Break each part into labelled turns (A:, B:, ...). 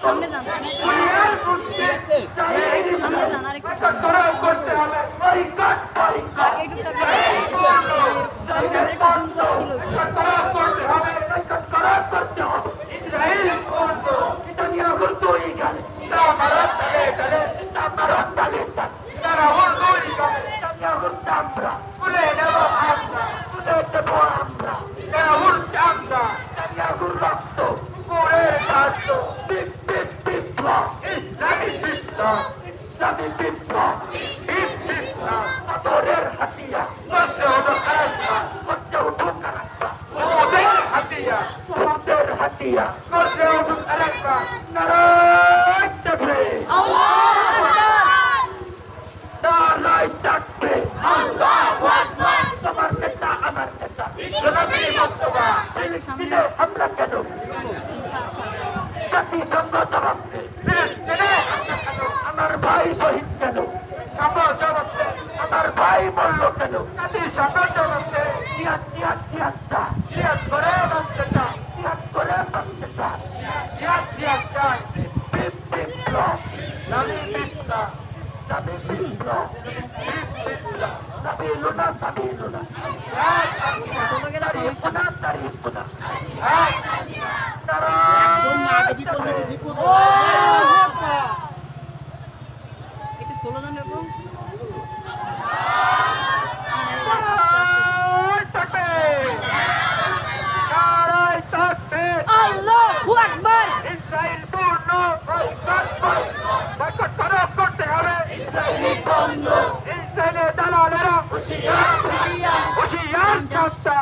A: সামনে যান সামনে যান আর একটু
B: তোরাও করতে হবে বয়কট বয়কট
A: আগে একটু তাকান ক্যামেরাটা জুম করা ছিল
B: তোরাও করতে হবে বয়কট তোরাও করতে হবে ইসরায়েল করতো নেতানিয়াহুর তৈরি গেলে তামারত তালে তালে তামারত তালে তালে তারা উর্দুই গেলে নেতানিয়াহুর চামড়া তুলে নেব আমরা তুলে দেব আমরা তারা উড়ছে আমরা নেতানিয়াহুর রক্ত কুকুরের খাদ্য বিপ বিপ বিপ্লব ইসলামী বিপ্লব ইসলামী বিপ্লব বিপ বিপ্লব আদরের হাতিয়া করতে হলো আরাধনা করতে উঠুক আরাধনা ওদের হাতিয়া ওদের হাতিয়া করতে উঠুক আরাধনা নারায় দেখবে নারায় থাকবে তোমার নেতা আমার নেতা বিশ্বনবী মুস্তফা ফিলিস্তিনে হামলা কেন জাতিসংঘ জবাব দে। ফিলিস্তিনে হামলা কেন? আমার ভাই শহীদ কেন আমার জবাব দে। ভাই মরল কেন জবাব দে। জিহাদ, জিহাদ, জিহাদ চাই। জিহাদ করে চাই। জিহাদ করে। জিহাদ, জিহাদ চাই। বিপ, বিপ্লব। ইসলামী বিপ্লব। ইসলামী বিপ্লব। বিপ, বিপ্লব। সাবিলুনা, সাবিলুনা।
A: চলে গেলে সমস্যা না
B: তারিফুনা, তারিফুনা। নারায় থাকবে।
A: একটু ষোলো জন এরকম
B: নারায় থাকবে। নারায় থাকবে।
A: আল্লাহু আকবার
B: ইসরায়েল পূর্ণ বয়কট, বয়কট। বয়কট করা করতে হবে। ইসরায়েলের দালালেরা হুঁশিয়ার চাপটা।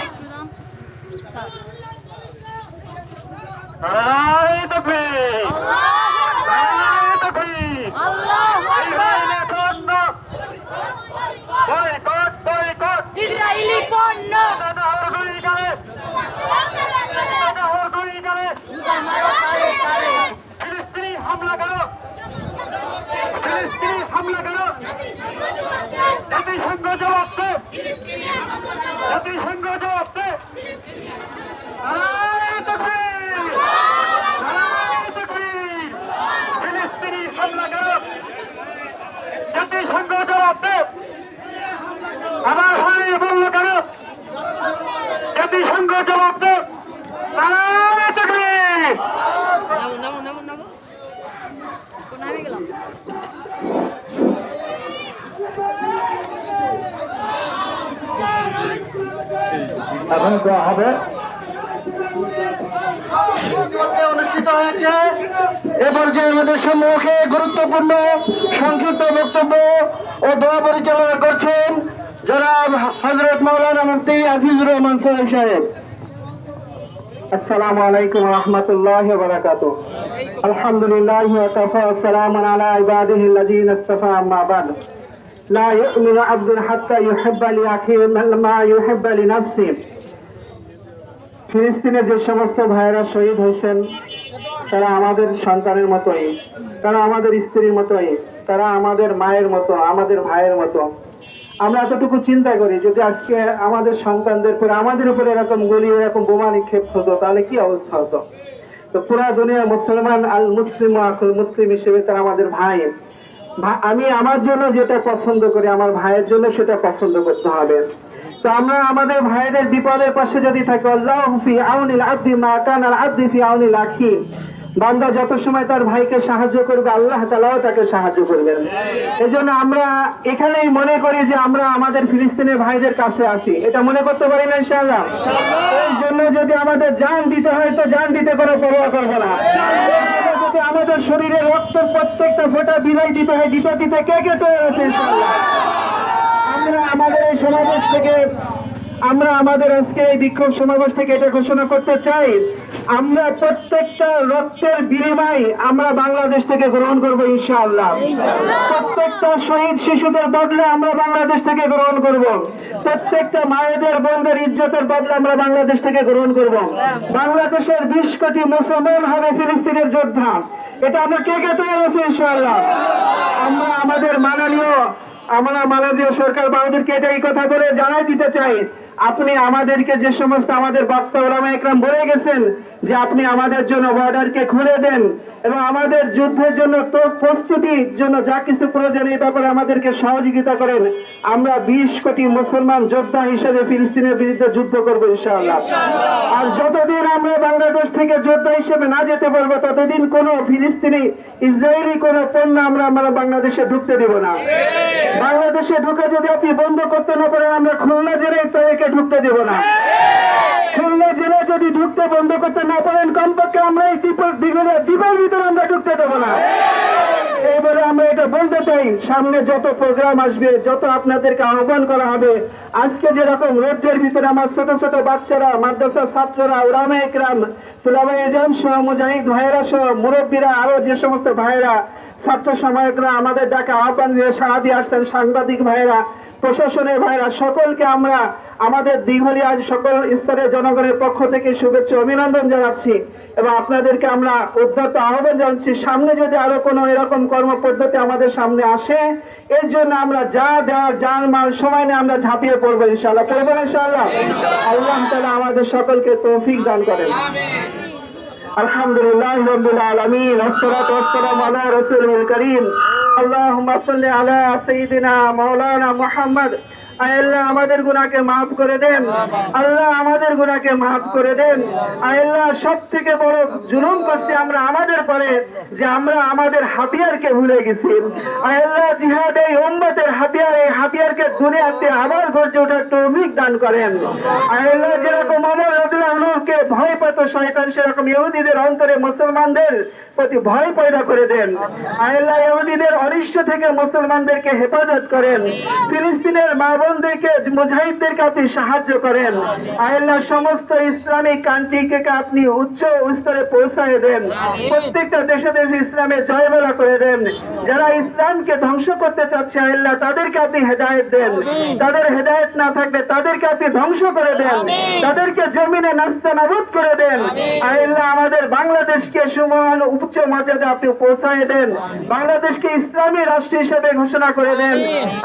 A: একটু দাম থাক।
B: নারায় থাকবে।
A: আল্লাহু
B: নারায় থাকবে।
A: আল্লাহু আকবার
B: ইসরায়েলের পণ্য। Boycott, boycott.
A: ইসরায়েলি পণ্য
B: নেতানিয়াহুর গুলি করে। নেতানিয়াহুর গুলি করে।
A: জুতা মারো তালে তালে
B: ফিলিস্তিনি হামলা করো ফিলিস্তিনি হামলা করো জাতিসংঘ জবাব দে জাতিসংঘ জবাব দে নারায় তাকবীর! নারায় তাকবীর! ফিলিস্তিনি হামলা করো জাতিসংঘ জবাব দে আমার ভাই বলল কেন জাতিসংঘ জবাব
C: এখন দেওয়া হবে।
D: অনুষ্ঠিত হয়েছে? এ পর্যায়ে আমাদের সম্মুখে গুরুত্বপূর্ণ সংক্ষিপ্ত বক্তব্য ও দোয়া পরিচালনা করছেন জনাব হজরত মুফতি আজিজুর রহমান সোহেল সাহেব। আসসালামু আলাইকুম রহমতুল্লাহ আলহামদুলিল্লাহ ওয়াকাফা আসসালামু আলা ইবাদিহি আল্লাযীনা ইসতাফা আম্মা বাদ। লা ইউমিনু আবদুন হাত্তা ইউহিব্বা ফিলিস্তিনের যে সমস্ত ভাইয়েরা শহীদ হয়েছেন, তারা আমাদের সন্তানের মতোই, তারা আমাদের স্ত্রীর মতোই, তারা আমাদের মায়ের মতো, আমাদের ভাইয়ের মতো। আমরা এতটুকু চিন্তা করি, যদি আজকে আমাদের সন্তানদের উপরে, আমাদের উপরে এরকম গুলি, এরকম বোমা নিক্ষেপ হতো, তাহলে কি অবস্থা হতো? তো পুরা দুনিয়া মুসলমান আল মুসলিম আকুল মুসলিম হিসেবে তারা আমাদের ভাই। আমি আমার জন্য যেটা পছন্দ করি, আমার ভাইয়ের জন্য সেটা পছন্দ করতে হবে। তো আমরা আমাদের ভাইদের বিপদের পাশে যদি থাকি, আল্লাহ ফি আউনিল আব্দি মা কান আল আব্দি ফি আউনিল আখি বান্দা যত সময় তার ভাইকে সাহায্য করবে, আল্লাহ তালাও তাকে সাহায্য করবেন। এই জন্য আমরা এখানেই মনে করি যে আমরা আমাদের ফিলিস্তিনের ভাইদের কাছে আছি। এটা মনে করতে পারি না, ইনশাআল্লাহ? এই জন্য যদি আমাদের যান দিতে হয়, তো যান দিতে কোনো পরোয়া করব না। যদি আমাদের শরীরে রক্তের প্রত্যেকটা ফোঁটা বিলাই দিতে হয়, দিতে দিতে কে কে তৈরি আছে আমরা আমাদের এই সমাবেশ থেকে আমরা আমাদের আজকে এই বিক্ষোভ সমাবেশ থেকে এটা ঘোষণা করতে চাই, আমরা প্রত্যেকটা রক্তের বিনিময় আমরা বাংলাদেশ থেকে গ্রহণ করব ইনশাআল্লাহ। প্রত্যেকটা শহীদ শিশুদের বদলে আমরা বাংলাদেশ থেকে গ্রহণ করব। প্রত্যেকটা মায়েদের, বোনদের ইজ্জতের বদলে আমরা বাংলাদেশ থেকে গ্রহণ করব। বাংলাদেশের বিশ কোটি মুসলমান হবে ফিলিস্তিনের যোদ্ধা। এটা আমরা কে কে তৈরি আছি ইনশাআল্লাহ? আমরা আমাদের মাননীয়, আমরা মাননীয় সরকার বাহাদুরকে এটা এই কথা বলে জানাই দিতে চাই। আপনি আমাদেরকে যে সমস্ত আমাদের বক্তা ওলামা একরাম বলে গেছেন যে আপনি আমাদের জন্য বর্ডারকে খুলে দেন এবং আমাদের যুদ্ধের জন্য তো প্রস্তুতির জন্য যা কিছু প্রয়োজন এই ব্যাপারে আমাদেরকে সহযোগিতা করেন। আমরা বিশ কোটি মুসলমান যোদ্ধা হিসেবে ফিলিস্তিনের বিরুদ্ধে যুদ্ধ করব ইনশাআল্লাহ। আর যতদিন আমরা বাংলাদেশ থেকে যোদ্ধা হিসেবে না যেতে পারব ততদিন কোনো ফিলিস্তিনি ইসরায়েলি কোনো পণ্য আমরা আমরা বাংলাদেশে ঢুকতে দেব না। বাংলাদেশে ঢুকে যদি আপনি বন্ধ করতে না পারেন আমরা খুলনা জেলায় তো একে ঢুকতে দেব না। খুলনা জেলা যদি ঢুকতে বন্ধ করতে না পারেন, কমপক্ষে আমরা এই দ্বীপের দ্বীপের ভিতরে আমরা ঢুকতে দেবো না। এবারে আমরা এটা বলতে চাই, সামনে যত প্রোগ্রাম আসবে, যত আপনাদেরকে আহ্বান করা হবে, আজকে যেরকম রোদ্রের ভিতরে আমার ছোট ছোট বাচ্চারা, মাদ্রাসার ছাত্ররা ওরামে একরাম, তুলাবাই এজাম সহ মুজাহিদ ভাইয়েরা সহ মুরব্বীরা, আরও যে সমস্ত ভাইয়েরা ছাত্র সমায়করা আমাদের ডাকে আহ্বান দিয়ে সাড়া দিয়ে আসতেন সাংবাদিক ভাইয়েরা, প্রশাসনের ভাইরা সকলকে আমরা আমাদের দিঘলি আজ সকল স্তরের জনগণের পক্ষ থেকে শুভেচ্ছা অভিনন্দন জানাচ্ছি এবং আপনাদেরকে আমরা উদ্যত আহ্বান জানাচ্ছি। সামনে যদি আরও কোনো এরকম কর্ম পদ্ধতি আমাদের সামনে আসে, এর জন্য আমরা যা দেওয়ার জান মাল সময় নিয়ে আমরা ঝাঁপিয়ে পড়ব ইনশাল্লাহ পড়ব ইনশাল্লাহ আল্লাহ তালা আমাদের সকলকে তৌফিক দান করেন। الحمد لله رب العالمين والصلاة والسلام على رسوله الكريم. اللهم صل على سيدنا مولانا محمد আল্লাহ আমাদের গুনাহকে মাফ করে দেন। আল্লাহ আমাদের গুনাহকে মাফ করে দেন। আল্লাহ সব থেকে বড় জুলুম করছি আমরা আমাদের পরে যে আমরা আমাদের হাতিয়ারকে ভুলে গেছি। আল্লাহ জিহাদ এই উম্মতের হাতিয়ার, এই হাতিয়ারকে দুনিয়াতে আবার গর্জে ওঠার তৌফিক দান করেন। আল্লাহ যেরকম অমর রাদিয়াল্লাহুকে ভয় পেত, শয়তান সেরকম ইহুদিদের অন্তরে মুসলমানদের প্রতি ভয় পয়দা করে দেন। আল্লাহ ইহুদিদের অনিষ্ট থেকে মুসলমানদেরকে হেফাজত করেন। ফিলিস্তিনের মা বোনদেরকে মুজাহিদদেরকে আপনি সাহায্য করেন। আল্লাহ সমস্ত ইসলামিক কান্ট্রিকে আপনি উচ্চ স্তরে পৌঁছায় দেন। প্রত্যেকটা দেশে দেশে ইসলামে জয়বেলা করে দেন। যারা ইসলামকে ধ্বংস করতে চাচ্ছে আল্লাহ তাদেরকে আপনি হেদায়েত দেন। তাদের হেদায়েত না থাকলে তাদেরকে আপনি ধ্বংস করে দেন। তাদেরকে জমিনে নাস্তা নাবুদ করে দেন। আল্লাহ আমাদের বাংলাদেশকে সমান উচ্চ মর্যাদা আপনি পৌঁছায় দেন। বাংলাদেশকে ইসলামী রাষ্ট্র হিসেবে ঘোষণা করে দেন।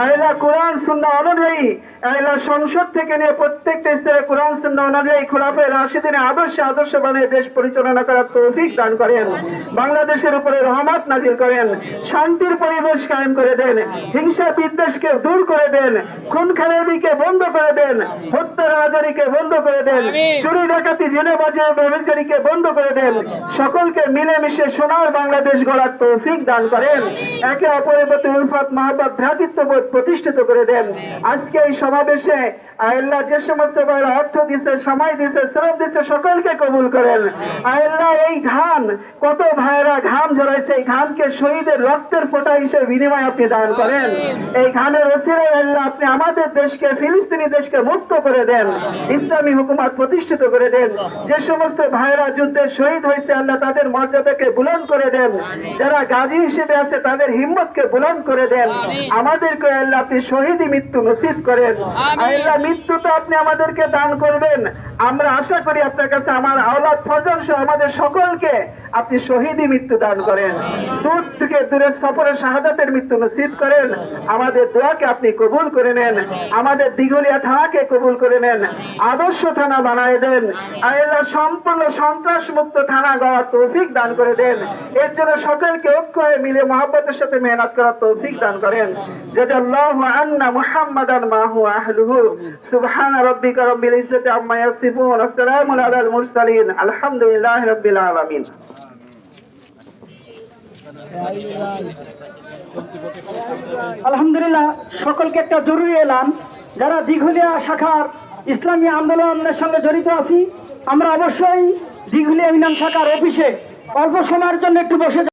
D: আল্লাহ কোরআন, সুন্নাহ অনুযায়ী আল্লাহ সংসদ থেকে নিয়ে প্রত্যেকটা স্তরে কোরআন, সুন্নাহ অনুযায়ী খোলাফে রাশিদিনের আদর্শে আদর্শ বানিয়ে দেশ পরিচালনা করার তৌফিক দান করেন। বাংলাদেশের উপরে রহমত নাজিল করেন। শান্তির পরিবেশ কায়েম করে দেন। হিংসা বিদ্বেষকে দূর করে দেন। খুন খারাপিকে বন্ধ করে দেন। হত্যা রাজারিকে বন্ধ করে দেন। চুরি ডাকাতি, জেনে বাজে ব্যবচারীকে বন্ধ করে দেন। সকলকে মিলেমিশে সোনার বাংলাদেশ গড়ার তৌফিক দান করেন। একে অপরের প্রতি উলফাত মহাব্বত, ভ্রাতৃত্ববোধ প্রতিষ্ঠিত করে দেন। আজকে এই সমাবেশে আল্লাহ যে সমস্ত ভাইরা অর্থ দিছে, সময় দিছে, শ্রম দিছে, সকলকে কবুল করেন। আল্লাহ এই ঘাম, কত ভাইরা ঘাম ঝরাইছে, এই ঘামকে শহীদের রক্তের ফোঁটা হিসেবে বিনিময় আপনি দান করেন। এই ঘামের ওসিরাই আল্লাহ আপনি আমাদের দেশকে, ফিলিস্তিনি দেশকে মুক্ত করে দেন। ইসলামী হুকুমত প্রতিষ্ঠিত করে দেন। যে সমস্ত ভাইরা যুদ্ধে শহীদ হয়েছে আল্লাহ তাদের মর্যাদাকে বুলন করে দেন। যারা গাজী হিসেবে আছে তাদের হিম্মতকে বুলন করে দেন। আমাদেরকে আল্লাহ আপনি শহীদী মৃত্যু নসিব করেন। আল্লাহ মৃত্যু তো আপনি আমাদেরকে দান করবেন। আমরা আশা করি আপনার কাছে আমার আওলাদ ফরজান সহ আমাদের সকলকে আপনি শহীদী মৃত্যু দান করেন। দূর থেকে দূরে সফরে শাহাদাতের মৃত্যু নসিব করেন। আমাদের দোয়াকে আপনি কবুল করে নেন। আমাদের দিঘলিয়া থানাকে কবুল করে নেন। আদর্শ থানা বানায় দেন। আল্লাহ সম্পূর্ণ সন্ত্রাস মুক্ত থানা গড়ার তৌফিক দান করে দেন। এর জন্য সকলকে ঐক্য হয়ে মিলে মহাব্বতের সাথে মেহনত করার তৌফিক দান করেন। জাজাল্লাহু আন্না মুহাম্মাদান মাহু আহলুহু। সুবহান ইজ্জাতি আম্মা ইয়াসিফুন। আসসালামু আলাল মুরসালিন। আলামিন।
E: আলহামদুলিল্লাহ, সকলকে একটা জরুরি এলাম যারা দিঘলিয়া শাখার ইসলামী আন্দোলনের সঙ্গে জড়িত আছি, আমরা অবশ্যই দিঘলিয়া ইউনিয়ন শাখার অফিসে অল্প সময়ের জন্য একটু বসে